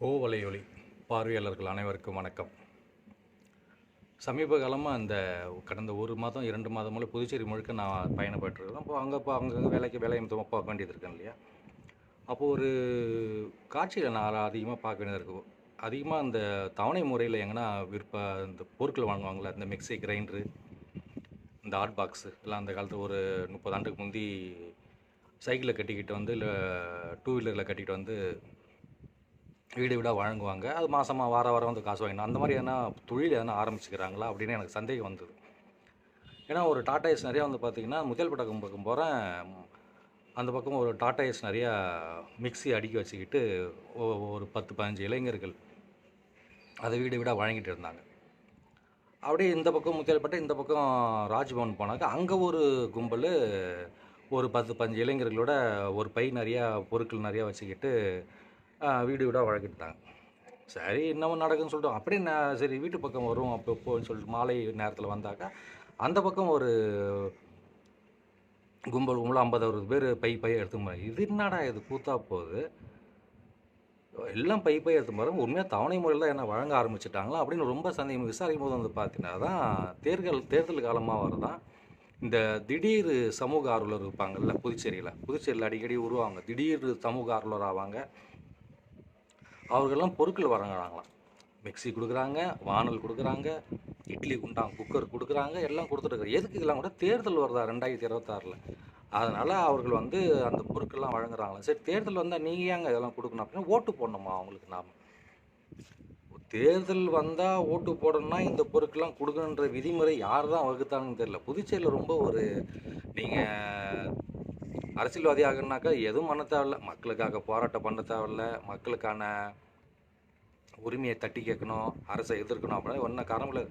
கோவலையொலி பார்வையாளர்கள் அனைவருக்கும் வணக்கம். சமீப காலமாக அந்த கடந்த ஒரு மாதம் இரண்டு மாதம் மூலம் புதுச்சேரி முழுக்க நான் பயணப்பட்டுருக்கேன். அப்போ அங்கே இப்போ அங்கங்கே வேலைக்கு வேலை நிமித்தமாக போக வேண்டியது இருக்கேன் இல்லையா? அப்போது ஒரு காட்சியில் நான் அதிகமாக பார்க்க வேண்டியது இருக்கும் அதிகமாக அந்த தவணை முறையில் எங்கன்னா விற்ப இந்த பொருட்கள் வாங்குவாங்களே இந்த மிக்ஸி கிரைண்டரு இந்த ஹாட் பாக்ஸு எல்லாம் அந்த காலத்தில் ஒரு முப்பது ஆண்டுக்கு முந்தி சைக்கிளில் கட்டிக்கிட்டு வந்து இல்லை டூ வீலரில் கட்டிக்கிட்டு வந்து வீடு வீடாக வழங்குவாங்க. அது மாதமாக வார வாரம் வந்து காசு வாங்கினா அந்த மாதிரி எதனா தொழில் எதனா ஆரம்பிச்சுக்கிறாங்களா அப்படின்னு எனக்கு சந்தேகம் வந்தது. ஏன்னா ஒரு டாடா ஏஸ் நிறையா வந்து பார்த்திங்கன்னா முதல் பக்கம் பக்கம் போகிறேன் அந்த பக்கம் ஒரு டாடா ஏஸ் நிறையா மிக்ஸி அடுக்கி வச்சுக்கிட்டு ஒரு பத்து பதினஞ்சு இளைஞர்கள் அதை வீடு வீடாக வழங்கிட்டு இருந்தாங்க. அப்படியே இந்த பக்கம் முத்தியால்பட்டு இந்த பக்கம் ராஜ்பவன் போனாக்கா அங்கே ஒரு கும்பல் ஒரு பத்து பதினஞ்சு இளைஞர்களோட ஒரு பை நிறையா பொருட்கள் நிறையா வச்சுக்கிட்டு வீடு வீடாக வழங்கிட்டாங்க சரி இன்னமும் நடக்குன்னு சொல்லிட்டு அப்படியே நான் சரி வீட்டு பக்கம் வரும் அப்போ போன்னு சொல்லிட்டு மாலை நேரத்தில் வந்தாக்கா அந்த பக்கம் ஒரு கும்பல் கும்பல் ஐம்பது அறுபது பேர் பை பை எடுத்து போகிறாங்க இது என்னடா இது? கூத்தா போகுது. எல்லாம் பை பை எடுத்து போகிறாங்க உண்மையாக தவணை முறையில் தான் என்ன வழங்க ஆரம்பிச்சிட்டாங்களா அப்படின்னு ரொம்ப சந்தேகம் விசாரிக்கும் போது வந்து பார்த்தீங்கன்னா தான் தேர்தல் தேர்தல் காலமாக வரதான் இந்த திடீர் சமூக ஆர்வலர் இருப்பாங்கல்ல புதுச்சேரியில். புதுச்சேரியில் அடிக்கடி உருவாங்க திடீர் சமூக ஆர்வலர் ஆவாங்க. அவர்கள்லாம் பொருட்கள் வழங்குறாங்களாம். மிக்ஸி கொடுக்குறாங்க வானல் கொடுக்குறாங்க இட்லி குண்டான் குக்கர் கொடுக்குறாங்க எல்லாம் கொடுத்துட்டு எதுக்கு இதெல்லாம் கூட தேர்தல் வருதா ரெண்டாயிரத்தி இருபத்தாறில்? அதனால் அவர்கள் வந்து அந்த பொருட்கள்லாம் வழங்குறாங்களா சரி தேர்தல் வந்தால் நீங்கள் ஏங்க இதெல்லாம் கொடுக்கணும் அப்படின்னா ஓட்டு போடணுமா அவங்களுக்கு நாம்? தேர்தல் வந்தால் ஓட்டு போடணும்னா இந்த பொருட்கள்லாம் கொடுக்கணுன்ற விதிமுறை யார் தான் வகுத்தாங்கன்னு தெரியல. புதுச்சேரியில் ரொம்ப ஒரு நீங்கள் அரசியல்வாதி ஆகணுனாக்கா எதுவும் பண்ண தேவையில்ல. மக்களுக்காக போராட்டம் பண்ண தேவையில்ல. மக்களுக்கான உரிமையை தட்டி கேட்கணும் அரசை எதிர்க்கணும் அப்படின்னா ஒன்றும் காரணம் இல்லை.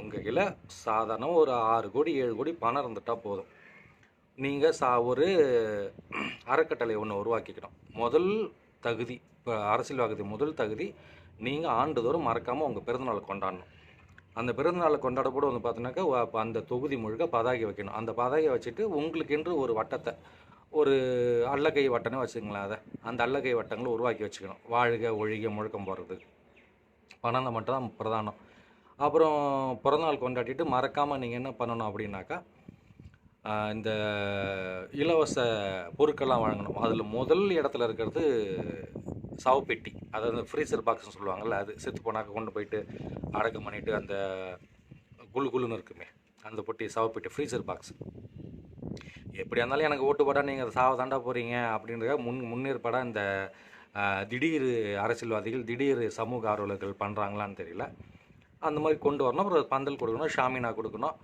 உங்கள் கீழே சாதாரண ஒரு ஆறு கோடி ஏழு கோடி பணம் இருந்துட்டால் போதும். நீங்கள் சா ஒரு அறக்கட்டளை ஒன்று உருவாக்கிக்கணும். முதல் தகுதி இப்போ அரசியல்வாதி முதல் தகுதி நீங்கள் ஆண்டுதோறும் மறக்காமல் உங்கள் பிறந்தநாளை கொண்டாடணும். அந்த பிறந்தநாளை கொண்டாடப்போது வந்து பார்த்தீங்கன்னாக்கா அந்த தொகுதி முழுக்க பதாகை வைக்கணும். அந்த பதாகை வச்சுட்டு உங்களுக்கென்று ஒரு வட்டத்தை ஒரு அல்லகை வட்டனே வச்சுங்களேன் அதை. அந்த அல்லகை வட்டங்களை உருவாக்கி வச்சுக்கணும். வாழ்க ஒழிக முழக்கம் போடுறது. பணம் மட்டும் தான் பிரதானம். அப்புறம் பிறந்தநாள் கொண்டாடிட்டு மறக்காமல் நீங்கள் என்ன பண்ணணும் அப்படின்னாக்கா இந்த இலவச பொருட்கள்லாம் வழங்கணும் அதில் முதல் இடத்துல இருக்கிறது சவப்பெட்டி அதாவது ஃப்ரீசர் பாக்ஸ்னு சொல்லுவாங்கள்ல அது செத்து போனாக்க கொண்டு போயிட்டு அடக்கம் பண்ணிட்டு அந்த குழு குழுன்னு இருக்குமே அந்த பொட்டி சவப்பெட்டி ஃப்ரீசர் பாக்ஸ் எப்படியா இருந்தாலும் எனக்கு ஓட்டு போட்டால் நீங்கள் அதை சாவ தாண்டா போகிறீங்க அப்படின்றத முன் முன்னேற்பாடாக இந்த திடீர் அரசியல்வாதிகள் திடீர் சமூக ஆர்வலர்கள் பண்ணுறாங்களான்னு தெரியல. அந்த மாதிரி கொண்டு வரணும். அப்புறம் பந்தல் கொடுக்கணும் ஷாமினா கொடுக்கணும்.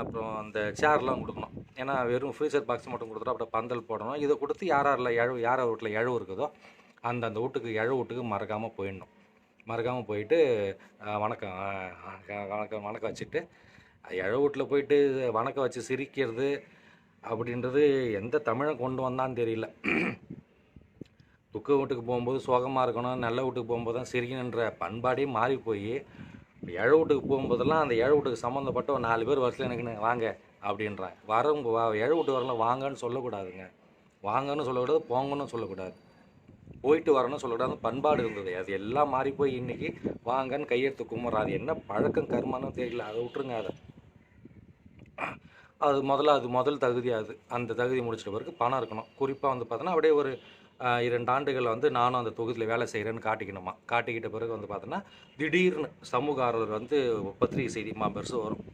அப்புறம் அந்த சேர்லாம் கொடுக்கணும். ஏன்னா வெறும் ஃப்ரீசர் பாக்ஸ் மட்டும் கொடுத்துட்டு அப்புறம் பந்தல் போடணும். இதை கொடுத்து யார் யாரில் எழவு யார் வீட்டில் எழவு இருக்குதோ அந்த அந்த வீட்டுக்கு எழவு வீட்டுக்கு மறக்காமல் போயிடணும். மறக்காமல் போயிட்டு வணக்கம் வணக்கம் வணக்கம் வச்சுட்டு எழவு போயிட்டு வணக்கம் வச்சு சிரிக்கிறது அப்படின்றது எந்த தமிழை கொண்டு வந்தான்னு தெரியல. துக்க வீட்டுக்கு போகும்போது சோகமாக இருக்கணும் நல்ல வீட்டுக்கு போகும்போது தான் சிரிக்கணுன்ற பண்பாடே மாறி போய் ஏழை வீட்டுக்கு போகும்போதெல்லாம் அந்த ஏழை வீட்டுக்கு சம்மந்தப்பட்ட ஒரு நாலு பேர் வருஷத்தில் எனக்கு வாங்க அப்படின்றாங்க வரவங்க வா ஏழை வீட்டு வரலாம் வாங்கன்னு சொல்லக்கூடாதுங்க. வாங்கன்னு சொல்லக்கூடாது போங்கன்னு சொல்லக்கூடாது. போயிட்டு வரணும்னு சொல்லக்கூடாது பண்பாடு இருந்தது. அது எல்லாம் மாறி போய் இன்றைக்கி வாங்கன்னு கையெடுத்து கும்பிட்றா. அது என்ன பழக்கம் கருமான்னு தெரியல. அதை விட்டுருங்க அதை. அது முதல்ல அது முதல் தகுதி அது. அந்த தகுதி முடிச்சிட்ட பிறகு பணம் இருக்கணும். குறிப்பாக வந்து பார்த்தோன்னா அப்படியே ஒரு இரண்டு ஆண்டுகள் வந்து நானும் அந்த தொகுதியில் வேலை செய்கிறேன்னு காட்டிக்கணுமா? காட்டிக்கிட்ட பிறகு வந்து பார்த்தோன்னா திடீர்னு சமூக ஆர்வலர் வந்து பத்திரிகை செய்தி மா பெருசு வரும்.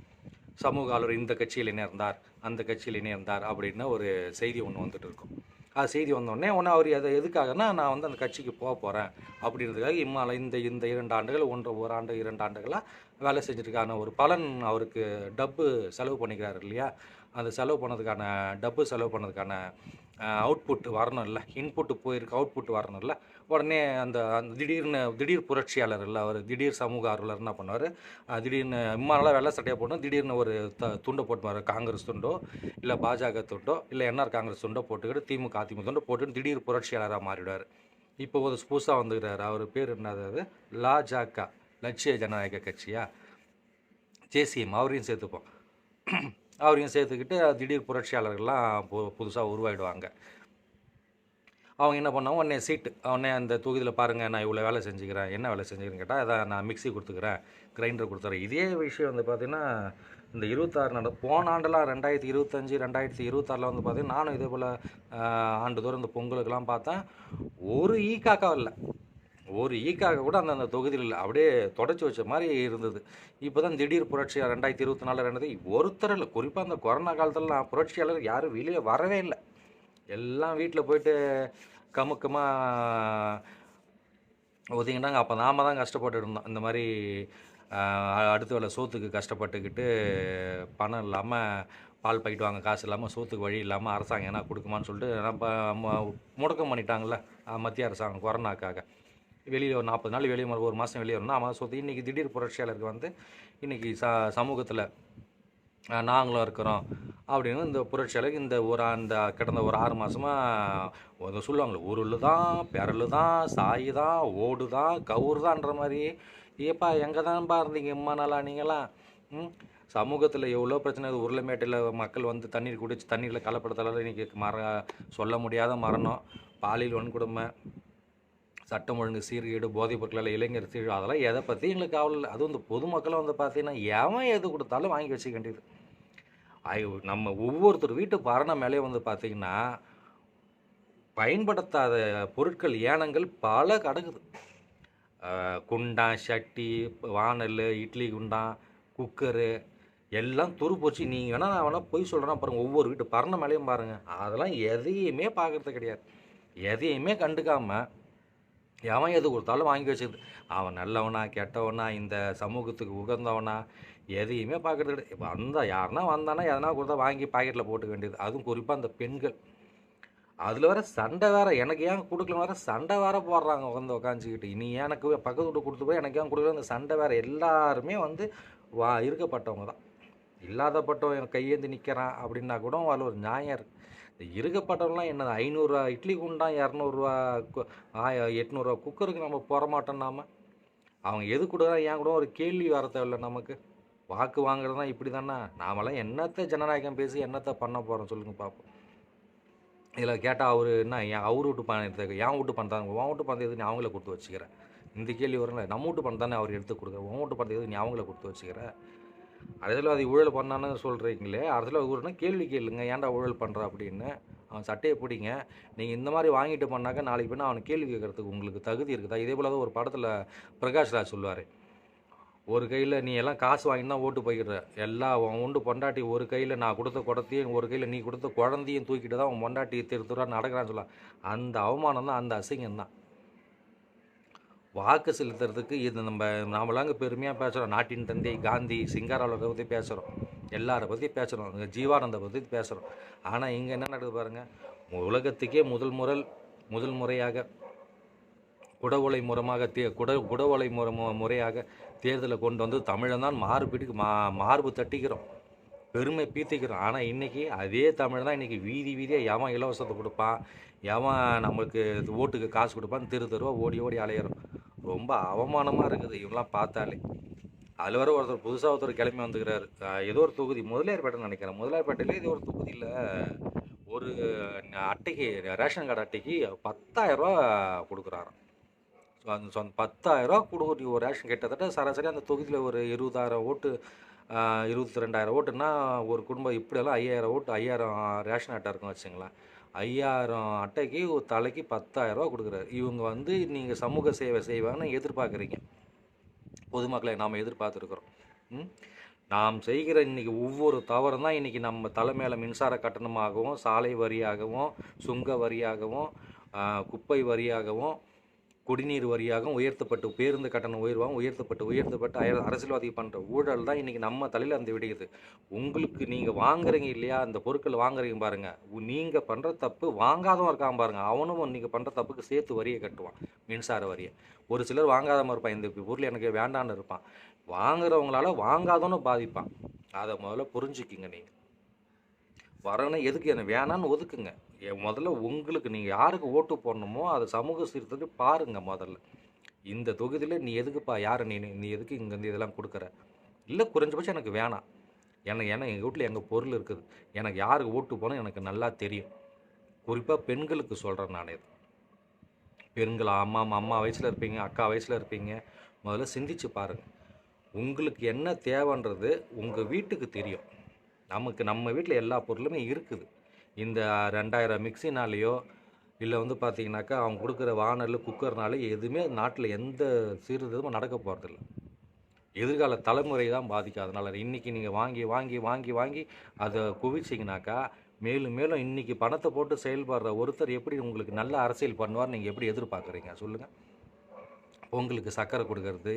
சமூக ஆர்வலர் இந்த கட்சியில் இணைந்தார் அந்த கட்சியில் இணைந்தார் அப்படின்னு ஒரு செய்தி ஒன்று வந்துட்டு இருக்கும். அது செய்தி வந்தோடனே உடனே அவர் அதை எதுக்காகனா நான் வந்து அந்த கட்சிக்கு போக போகிறேன் அப்படின்றதுக்காக இம்மால இந்த இந்த இரண்டு ஆண்டுகள் ஒன்று ஒரு ஆண்டு இரண்டு ஆண்டுகளாக வேலை செஞ்சுருக்கான ஒரு பலன் அவருக்கு டப்பு செலவு பண்ணிக்கிறாரு இல்லையா? அந்த செலவு பண்ணதுக்கான டப்பு செலவு பண்ணதுக்கான அவுட்புட் வரணும் இல்லை இன்புட்டு போயிருக்கு அவுட்புட் வரணும் இல்லை உடனே அந்த அந்த திடீர்னு திடீர் புரட்சியாளர் இல்லை அவர் திடீர் சமூக ஆர்வலர் என்ன பண்ணுவார்? திடீர்னு இம்மா வெள்ளை சட்டையாக போடணும் திடீர்னு ஒரு த துண்டை போட்டுவார் காங்கிரஸ் துண்டோ இல்லை பாஜக துண்டோ இல்லை என்ஆர் காங்கிரஸ் துண்டோ போட்டுக்கிட்டு திமுக அதிமுக துண்டோ போட்டுக்கிட்டு திடீர் புரட்சியாளராக மாறிடுவார். இப்போ ஒரு புதுசாக வந்துக்கிறார். அவர் பேர் என்னது அது லாஜாக்கா லட்சிய ஜனநாயக கட்சியா? ஜேசிஎம் அவரையும் சேர்த்துப்போம். அவரையும் சேர்த்துக்கிட்டு திடீர் புரட்சியாளர்கள்லாம் பு புதுசாக உருவாயிடுவாங்க. அவங்க என்ன பண்ணாங்க உடனே சீட்டு உடனே அந்த தொகுதியில் பாருங்கள் நான் இவ்வளோ வேலை செஞ்சுக்கிறேன் என்ன வேலை செஞ்சுக்கிறேன்னு கேட்டால் அதான் நான் மிக்ஸி கொடுத்துக்கிறேன் கிரைண்டர் கொடுத்துறேன். இதே விஷயம் வந்து பார்த்திங்கன்னா இந்த இருபத்தாறு நட போன ஆண்டெல்லாம் ரெண்டாயிரத்தி இருபத்தஞ்சி ரெண்டாயிரத்தி இருபத்தாறில் வந்து பார்த்தீங்கன்னா நானும் இதே போல் ஆண்டுதோறும் இந்த பொங்கலுக்கெல்லாம் பார்த்தேன். ஒரு ஈக்காக்காக இல்லை. ஒரு ஈக்காக கூட அந்தந்த தொகுதியில் இல்லை. அப்படியே தொடச்சி வச்ச மாதிரி இருந்தது. இப்போ தான் திடீர் புரட்சி ரெண்டாயிரத்தி இருபத்தி நாலு ரெண்டாயிரத்தி ஒருத்தர் இல்லை. குறிப்பாக அந்த கொரோனா காலத்துலலாம் புரட்சியாளர் யாரும் வெளியே வரவே இல்லை. எல்லாம் வீட்டில் போயிட்டு கமுக்கமாக ஒதுங்கினாங்க அப்போ நாம தான் கஷ்டப்பட்டு இருந்தோம். இந்த மாதிரி அடுத்த வேலை சோத்துக்கு கஷ்டப்பட்டுக்கிட்டு பணம் இல்லாமல் பால் பாக்கெட் வாங்க காசு இல்லாமல் சோத்துக்கு வழி இல்லாமல் அரசாங்கம் என்ன கொடுக்குமான்னு சொல்லிட்டு நம்ம முடக்கம் பண்ணிட்டாங்கல்ல மத்திய அரசாங்கம் கொரோனாக்காக. வெளியில் ஒரு நாற்பது நாள் வெளியே ஒரு மாதம் வெளியே வரணும் ஆமாம் சொத்து இன்றைக்கி திடீர் புரட்சியாளருக்கு வந்து இன்றைக்கி ச சமூகத்தில் நாங்களும் இருக்கிறோம் அப்படின்னு இந்த புரட்சியாளருக்கு இந்த ஒரு அந்த கடந்த ஒரு ஆறு மாதமாக சொல்லுவாங்களே உருள் தான் பெரல் தான் சாய் தான் ஓடு தான் கவுர் தான்ற மாதிரி. ஏப்பா எங்கே தான்ப்பா இருந்தீங்க இம்மா நாளா நீங்களாம் ம்? சமூகத்தில் எவ்வளோ பிரச்சனை உருளைமேட்டையில் உருளைமேட்டில் மக்கள் வந்து தண்ணீர் குடிச்சு தண்ணீரில் கலப்படுத்தலால இன்றைக்கி மர சொல்ல முடியாத மரணம். பாலியல் வன்கொடுமை. சட்டம் ஒழுங்கு சீர்கேடு போதைப் பொருட்களால் இளைஞர் சீர் அதெல்லாம் எதை பற்றி எங்களுக்கு காவல் இல்லை. அதுவும் இந்த பொதுமக்களை வந்து பார்த்தீங்கன்னா எவன் எது கொடுத்தாலும் வாங்கி வச்சுக்க வேண்டியது. நம்ம ஒவ்வொருத்தர் வீட்டு பரண மேலே வந்து பார்த்தீங்கன்னா பயன்படுத்தாத பொருட்கள் ஏனங்கள் பல கிடக்குது. குண்டான் சட்டி வானல் இட்லி குண்டான் குக்கரு எல்லாம் துரு போச்சு. நீங்கள் வேணால் நான் வேணால் போய் சொல்கிறேன் பாருங்கள் ஒவ்வொரு வீட்டு பரண மேலேயும் பாருங்கள் அதெல்லாம் எதையுமே பார்க்கறது கிடையாது. எதையுமே கண்டுக்காமல் எவன் எது கொடுத்தாலும் வாங்கி வச்சுது அவன் நல்லவனா கெட்டவனா இந்த சமூகத்துக்கு உகந்தவனா எதையுமே பார்க்கறது கிடையாது. இப்போ வந்தால் யாருன்னா வந்தானா எதனா கொடுத்தா வாங்கி பாக்கெட்டில் போட்டுக்க வேண்டியது. அதுவும் குறிப்பாக அந்த பெண்கள். அதில் வேற சண்டை வேற எனக்கு ஏன் கொடுக்கல வேற சண்டை வேற போடுறாங்க உட்காந்து உட்காந்துக்கிட்டு நீ எனக்கு பக்கத்து வீட்டு கொடுத்து போய் எனக்கு ஏன் கொடுக்கல அந்த சண்டை வேற எல்லாருமே வந்து வா இருக்கப்பட்டவங்க தான். இல்லாதப்பட்டவன் கையேந்து நிற்கிறான் அப்படின்னா கூட அதில் ஒரு நியாயம் இருக்குது இருக்கப்பட்டவங்களாம் என்னது? ஐநூறுரூவா இட்லி குண்டான் இரநூறுவா எட்நூறுரூவா குக்கருக்கு நம்ம போற மாட்டோம் நாம். அவங்க எது கொடுக்குறா ஏன் கூட ஒரு கேள்வி வர தேவையில்ல நமக்கு. வாக்கு வாங்குறது தான் இப்படி தானே நாமெல்லாம் என்னத்தை ஜனநாயகம் பேசி என்னத்தை பண்ண போகிறோம் சொல்லுங்க பார்ப்போம் இதில் கேட்டால் அவர் என்ன என் அவர் வீட்டு பணம் எடுத்து என் வீட்டு பணம் உன் வீட்டு பண்ணுறது எது நீ அவங்கள கொடுத்து வச்சுக்கிறேன் இந்த கேள்வி வரல நம்ம வீட்டு பணம் தானே அவர் எடுத்து கொடுக்குறேன் உன் விட்டு பண்ணுறது நீ அவங்கள கொடுத்து வச்சுக்கிறேன் அதில் அது ஊழல் பண்ணான்னு சொல்கிறீங்களே அதில் ஊழல்னா கேள்வி கேளுங்க ஏன்டா ஊழல் பண்ணுறா அப்படின்னு. அவன் சட்டையை பிடிங்க. நீங்கள் இந்த மாதிரி வாங்கிட்டு பண்ணாக்க நாளைக்கு பின்ன அவனை கேள்வி கேட்குறதுக்கு உங்களுக்கு தகுதி இருக்குதா? இதே போல் தான் ஒரு படத்தில் பிரகாஷ்ராஜ் சொல்லுவார். ஒரு கையில் நீ எல்லாம் காசு வாங்கி தான் ஓட்டு போய்க்கிற எல்லா அவன் உண்டு பொண்டாட்டி ஒரு கையில் நான் கொடுத்த குடத்தையும் ஒரு கையில் நீ கொடுத்த குழந்தையும் தூக்கிட்டு தான் உன் பொண்டாட்டி திரு திருவா நடக்கிறான்னு சொல்லலாம் அந்த அவமானம் தான் அந்த அசிங்கம் தான். வாக்கு செலுத்துறதுக்கு இது நம்ம நாமளாங்க பெருமையாக பேசுகிறோம் நாட்டின் தந்தை காந்தி சிங்காரவளரை பற்றி பேசுகிறோம் எல்லாரை பற்றி பேசுகிறோம் ஜீவானந்தை பற்றி பேசுகிறோம் ஆனால் இங்கே என்ன நடக்குது பாருங்கள் உலகத்துக்கே முதல் முறை முதல் முறையாக குடவுளை மூலமாக தே குட குடவுளை முறை முறையாக தேர்தலை கொண்டு வந்து தமிழன் தான் மார்பீட்டுக்கு மா மார்பு தட்டிக்கிறோம். பெருமை பீத்திக்கிறோம். ஆனால் இன்றைக்கி அதே தமிழ் தான் இன்றைக்கி வீதி வீதியாக எவன் இலவசத்தை கொடுப்பான். எவன் நம்மளுக்கு ஓட்டுக்கு காசு கொடுப்பான் தெரு தெருவா ஓடி ஓடி அலையிறோம். ரொம்ப அவமானமாக இருக்குது. இவங்களாம் பார்த்தாலே. அதில் வர ஒருத்தர் புதுசாக ஒருத்தர் கிளம்பி வந்துக்கிறாரு. ஏதோ ஒரு தொகுதி முதலியார்பேட்டைன்னு நினைக்கிறேன். முதலியார்பேட்டையில் இது ஒரு தொகுதியில் ஒரு அட்டைக்கு ரேஷன் கார்டு அட்டைக்கு பத்தாயிரரூவா கொடுக்குறாராம். ஸோ அந்த ஸோ அந்த பத்தாயிரரூவா கொடுக்குற ஒரு ரேஷன் கிட்டத்தட்ட சராசரி அந்த தொகுதியில் ஒரு இருபதாயிரம் ஓட்டு இருபத்தி ரெண்டாயிரம் ஓட்டுன்னா ஒரு குடும்பம் இப்படியெல்லாம் ஐயாயிரம் ஓட்டு ஐயாயிரம் ரேஷன் அட்டை இருக்கும் வச்சுங்களேன். ஐயாயிரம் அட்டைக்கு ஒரு தலைக்கு பத்தாயிரரூவா கொடுக்குறாரு. இவங்க வந்து நீங்கள் சமூக சேவை செய்வாங்கன்னு எதிர்பார்க்குறீங்க. பொதுமக்களை நாம் எதிர்பார்த்துருக்குறோம். ம்? நாம் செய்கிற இன்னைக்கு ஒவ்வொரு தவறும் தான் இன்றைக்கி நம்ம தலை மேலே மின்சார கட்டணமாகவும் சாலை வரியாகவும் சுங்க வரியாகவும் குப்பை வரியாகவும் குடிநீர் வரியாகவும் உயர்த்தப்பட்டு பேருந்து கட்டணம் உயர்வாகவும் உயர்த்தப்பட்டு உயர்த்தப்பட்டு அய- அரசியல்வாதி பண்ணுற ஊழல் தான் இன்றைக்கி நம்ம தலையில் அந்த விடுகிறது உங்களுக்கு நீங்கள் வாங்குறீங்க இல்லையா? அந்த பொருட்கள் வாங்குறீங்க பாருங்கள் உ- பண்ணுற தப்பு வாங்காதவன் இருக்கான் பாருங்கள் அவனும் நீங்கள் பண்ணுற தப்புக்கு சேர்த்து வரியை கட்டுவான் மின்சார வரியை. ஒரு சிலர் வாங்காதவன் இருப்பான். இந்த பொருள் எனக்கு வேண்டான்னு இருப்பான். வாங்குறவங்களால வாங்காதவனு பாதிப்பான். அதை முதல்ல புரிஞ்சுக்கிங்க நீங்கள் வரணும் எதுக்கு? எனக்கு வேணான்னு ஒதுக்குங்க. முதல்ல உங்களுக்கு நீங்கள் யாருக்கு ஓட்டு போடணுமோ அதை சமூக சீர்திருத்தி பாருங்கள் முதல்ல. இந்த தொகுதியில் நீ எதுக்குப்பா யார் நீ நீ எதுக்கு இங்கேருந்து இதெல்லாம் கொடுக்குற? இல்லை குறைஞ்சபட்சம் எனக்கு வேணாம். எனக்கு ஏன்னா எங்கள் வீட்டில் எங்கள் பொருள் இருக்குது. எனக்கு யாருக்கு ஓட்டு போனால் எனக்கு நல்லா தெரியும். குறிப்பாக பெண்களுக்கு சொல்கிறேன் நான் இது. பெண்கள் அம்மா அம்மா வயசில் இருப்பீங்க அக்கா வயசில் இருப்பீங்க. முதல்ல சிந்திச்சு பாருங்கள் உங்களுக்கு என்ன தேவைன்றது உங்கள் வீட்டுக்கு தெரியும். நமக்கு நம்ம வீட்டில் எல்லா பொருளுமே இருக்குது. இந்த ரெண்டாயிரம் மிக்சினாலேயோ இல்லை வந்து பார்த்தீங்கன்னாக்கா அவங்க கொடுக்குற வானல் குக்கர்னால எதுவுமே நாட்டில் எந்த சீர்திருத்தமும் நடக்க போகிறதில்ல எதிர்கால தலைமுறை தான் பாதிக்கும். அதனால் இன்றைக்கி நீங்கள் வாங்கி வாங்கி வாங்கி வாங்கி அதை குவிச்சிங்கனாக்கா மேலும் மேலும் இன்றைக்கி பணத்தை போட்டு செயல்படுற ஒருத்தர் எப்படி உங்களுக்கு நல்ல அரசியல் பண்ணுவார் நீங்கள் எப்படி எதிர்பார்க்குறீங்க? சொல்லுங்கள் பொங்கலுக்கு சர்க்கரை கொடுக்கறது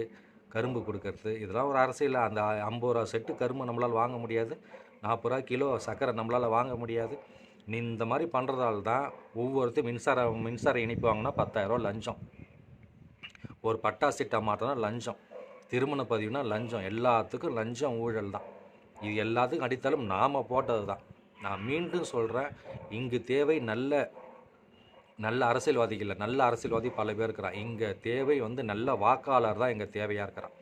கரும்பு கொடுக்கறது இதெல்லாம் ஒரு அரசியல். அந்த ஐம்பது ரூபா செட்டு கரும்பு நம்மளால் வாங்க முடியாது. நாற்பது ரூபா கிலோ சர்க்கரை நம்மளால் வாங்க முடியாது. நீ இந்த மாதிரி பண்ணுறதால தான் ஒவ்வொருத்தையும் மின்சார மின்சார இணைப்பு வாங்கினா பத்தாயிரரூவா லஞ்சம். ஒரு பட்டாசிட்டா மாற்றம்னா லஞ்சம். திருமண பதிவுனா லஞ்சம். எல்லாத்துக்கும் லஞ்சம் ஊழல் தான். இது எல்லாத்துக்கும் அடித்தாலும் நாம் போட்டது தான். நான் மீண்டும் சொல்கிறேன் இங்கு தேவை நல்ல நல்ல அரசியல்வாதிகள் இல்லை நல்ல அரசியல்வாதி பல பேர் இருக்கிறான். இங்கே தேவை வந்து நல்ல வாக்காளர் தான் எங்கள் தேவையாக இருக்கிறான்.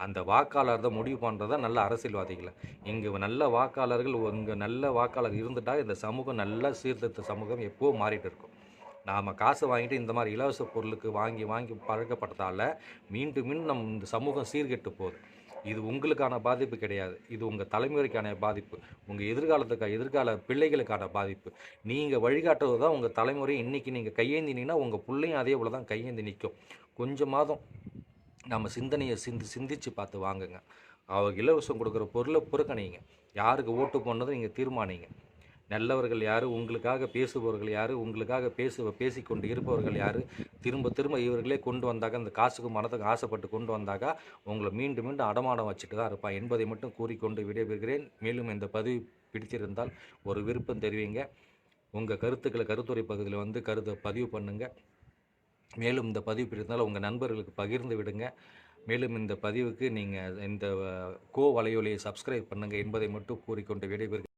அந்த வாக்காளர் தான் முடிவு பண்ணுறது தான் நல்ல அரசியல்வாதிகளை. இங்கே நல்ல வாக்காளர்கள் இங்கே நல்ல வாக்காளர் இருந்துட்டால் இந்த சமூகம் நல்ல சீர்திருத்த சமூகம் எப்போவும் மாறிட்டு இருக்கும். நாம் காசு வாங்கிட்டு இந்த மாதிரி இலவச பொருளுக்கு வாங்கி வாங்கி பழக்கப்பட்டதால் மீண்டும் மீண்டும் நம் இந்த சமூகம் சீர்கெட்டு போகுது. இது உங்களுக்கான பாதிப்பு கிடையாது. இது உங்கள் தலைமுறைக்கான பாதிப்பு. உங்கள் எதிர்காலத்துக்கு எதிர்கால பிள்ளைகளுக்கான பாதிப்பு. நீங்கள் வழிகாட்டுறது தான் உங்கள் தலைமுறை. இன்றைக்கி நீங்கள் கையேந்தினீங்கன்னா உங்கள் பிள்ளையும் அதே போல் தான் கையேந்தி நிற்கும் கொஞ்சமாதும் நம்ம சிந்தனையை சிந்தி சிந்திச்சு பார்த்து வாங்குங்க. அவங்க இலவசம் கொடுக்குற பொருளை புறக்கணிங்க. யாருக்கு ஓட்டு போனதை நீங்கள் தீர்மானிங்க. நல்லவர்கள் யார்? உங்களுக்காக பேசுபவர்கள் யார்? உங்களுக்காக பேசு பேசிக்கொண்டு இருப்பவர்கள் யார்? திரும்ப திரும்ப இவர்களே கொண்டு வந்தாக்க அந்த காசுக்கு மனத்துக்கு ஆசைப்பட்டு கொண்டு வந்தாக்கா உங்களை மீண்டும் மீண்டும் அடமானம் வச்சுட்டு தான் இருப்பான். என்பதை மட்டும் கூறிக்கொண்டு விடைபெறுகிறேன். மேலும் இந்த பதிவு பிடித்திருந்தால் ஒரு விருப்பம் தெரிவிங்க. உங்கள் கருத்துக்களை கருத்துரை பகுதியில் வந்து கருத்தை பதிவு பண்ணுங்கள் மேலும் இந்த பதிவு பிடித்தால் உங்கள் நண்பர்களுக்கு பகிர்ந்து விடுங்க. மேலும் இந்த பதிவுக்கு நீங்கள் இந்த கோ வலையொலியை சப்ஸ்கிரைப் பண்ணுங்கள் என்பதை மட்டும் கூறிக்கொண்டு விடைபெறுகிறேன்.